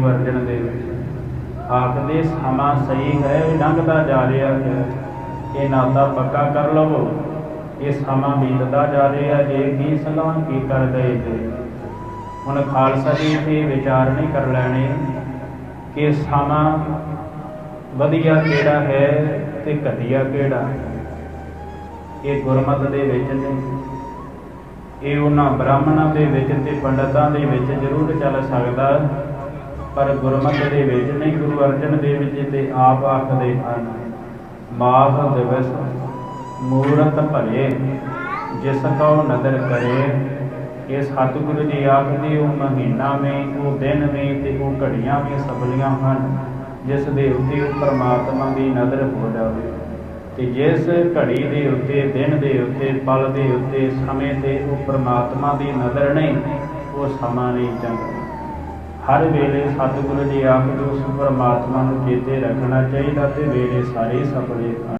ਗੁਰੂ ਅਰਜਨ ਆਖਦੇ, ਸਮਾਂ ਸਹੀ ਹੈ ਲੰਘਦਾ ਜਾ ਰਿਹਾ ਹੈ। ਇਹ ਨਾਤਾ ਪੱਕਾ ਕਰ ਲਵੋ। ਇਹ ਸਮਾਂ ਬੀਤਦਾ ਜਾ ਰਿਹਾ ਜੇ ਕੀ ਸਲਾਹ, ਕੀ ਕਰ ਗਏ ਜੇ? ਹੁਣ ਖਾਲਸਾ ਜੀ ਇਹ ਵਿਚਾਰ ਨਹੀਂ ਕਰ ਲੈਣੇ ਕਿ ਸਮਾਂ ਵਧੀਆ ਕਿਹੜਾ ਹੈ ਤੇ ਘਟੀਆ ਕਿਹੜਾ। ਇਹ ਗੁਰਮਤ ਦੇ ਵਿੱਚ ਨੇ। ਇਹ ਉਹਨਾਂ ਬ੍ਰਾਹਮਣਾਂ ਦੇ ਵਿੱਚ ਤੇ ਪੰਡਤਾਂ ਦੇ ਵਿੱਚ ਜ਼ਰੂਰ ਚੱਲ ਸਕਦਾ। ਪਰ ਗੁਰਮਤ ਦੇ ਵਿੱਚ ਨਹੀਂ, ਗੁਰੂ ਅਰਜਨ ਦੇਵ ਜੀ ਤੇ ਆਪ ਆਖਦੇ ਹਨ ਮਾਸ ਦਿਵਸ ਮੂਰਤ ਭਰੇ, ਜਿਸ ਕਉ ਨਦਰ ਕਰੇ, ਇਸ ਸਤਿਗੁਰੂ ਜੀ ਆਖਦੇ, ਉਹ ਮਹੀਨਾ ਵਿੱਚ ਉਹ ਦਿਨ ਵਿੱਚ ਤੇ ਉਹ ਘੜੀਆਂ ਵੀ ਸਫਲੀਆਂ ਹਨ, ਜਿਸ ਦੇ ਉੱਤੇ ਉਹ ਪ੍ਰਮਾਤਮਾ ਦੀ ਨਜ਼ਰ ਹੋ ਜਾਵੇ। ਤੇ ਜਿਸ ਘੜੀ ਦੇ ਉੱਤੇ, ਦਿਨ ਦੇ ਉੱਤੇ, ਪਲ ਦੇ ਉੱਤੇ, ਸਮੇਂ ਤੇ ਉਹ ਪਰਮਾਤਮਾ ਦੀ ਨਜ਼ਰ ਨਹੀਂ, ਉਹ ਸਮਾਂ ਨਹੀਂ ਚੰਗਾ ਹਰ ਵੇਲੇ ਸਤਿਗੁਰੂ ਜੀ ਆਪ ਉਸ ਪਰਮਾਤਮਾ ਨੂੰ ਚੇਤੇ ਰੱਖਣਾ ਚਾਹੀਦਾ ਤੇ ਵੇਲੇ ਸਾਰੇ ਸਫਲੇ ਹਨ।